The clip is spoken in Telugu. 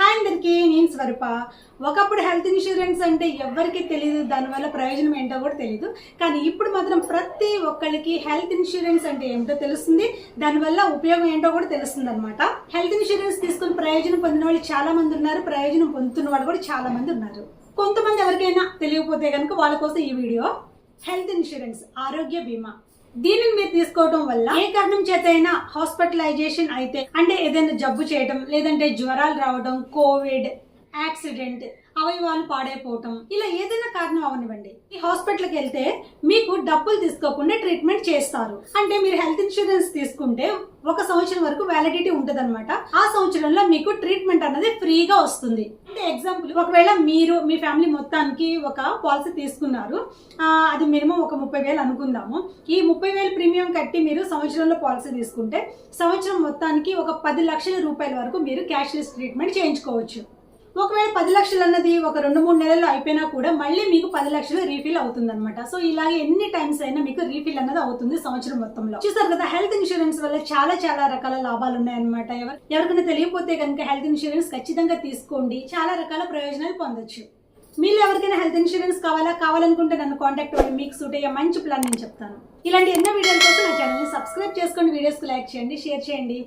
హాయ్ అందరికీ నేను స్వరూప. ఒకప్పుడు హెల్త్ ఇన్సూరెన్స్ అంటే ఎవరికి తెలియదు దానివల్ల ప్రయోజనం ఏంటో కూడా తెలియదు కానీ ఇప్పుడు మాత్రం ప్రతి ఒక్కరికి హెల్త్ ఇన్సూరెన్స్ అంటే ఏంటో తెలుస్తుంది దానివల్ల ఉపయోగం ఏంటో కూడా తెలుస్తుంది అనమాట హెల్త్ ఇన్సూరెన్స్ తీసుకుని ప్రయోజనం పొందిన వాళ్ళు చాలా మంది ఉన్నారు ప్రయోజనం పొందుతున్న వాళ్ళు కూడా చాలా మంది ఉన్నారు. కొంతమంది ఎవరికైనా తెలియకపోతే కనుక వాళ్ళ కోసం ఈ వీడియో హెల్త్ ఇన్సూరెన్స్ ఆరోగ్య బీమా. దీనిని మీరు తీసుకోవడం వల్ల ఏ కారణం చేత అయినా హాస్పిటలైజేషన్ అయితే అంటే ఏదైనా జబ్బు చేయడం లేదంటే జ్వరాలు రావడం కోవిడ్ యాక్సిడెంట్ అవయవాలు పాడైపోవటం. ఇలా ఏదైనా కారణం అవనివ్వండి. ఈ హాస్పిటల్కి వెళ్తే మీకు డబ్బులు తీసుకోకుండా ట్రీట్మెంట్ చేస్తారు. అంటే మీరు హెల్త్ ఇన్సూరెన్స్ తీసుకుంటే ఒక సంవత్సరం వరకు వ్యాలిడిటీ ఉంటుంది ఆ సంవత్సరంలో మీకు ట్రీట్మెంట్ అన్నది ఫ్రీగా వస్తుంది. అంటే ఎగ్జాంపుల్ ఒకవేళ మీరు మీ ఫ్యామిలీ మొత్తానికి ఒక పాలసీ తీసుకున్నారు. అది మినిమం ఒక ముప్పై వేలు అనుకుందాము. ఈ ముప్పై వేలు ప్రీమియం కట్టి మీరు సంవత్సరంలో పాలసీ తీసుకుంటే సంవత్సరం మొత్తానికి ఒక పది లక్షల రూపాయల వరకు మీరు క్యాష్లెస్ ట్రీట్మెంట్ చేయించుకోవచ్చు. ఒకవేళ పది లక్షలు అన్నది ఒక రెండు మూడు నెలల్లో అయిపోయినా కూడా మళ్ళీ మీకు పది లక్షలు రీఫిల్ అవుతుంది అనమాట సో ఇలాగే ఎన్ని టైమ్స్ అయినా మీకు రీఫిల్ అన్నది అవుతుంది సంవత్సరం మొత్తంలో. చూసారు కదా హెల్త్ ఇన్సూరెన్స్ వల్ల చాలా చాలా రకాల లాభాలు ఉన్నాయన్నమాట. ఎవరు ఎవరికైనా తెలియకపోతే కనుక హెల్త్ ఇన్సూరెన్స్ ఖచ్చితంగా తీసుకోండి. చాలా రకాల ప్రయోజనాలు పొందొచ్చు. మీరు ఎవరికైనా హెల్త్ ఇన్సూరెన్స్ కావాలా కావాలనుకుంటే నన్ను కాంటాక్ట్ అవ్వండి. మీకు సూట్ అయ్యే మంచి ప్లాన్ నేను చెప్తాను. ఇలాంటి ఎన్నో వీడియోల కోసం నా ఛానల్ని సబ్స్క్రైబ్ చేసుకోండి. వీడియోస్కి లైక్ చేయండి షేర్ చేయండి.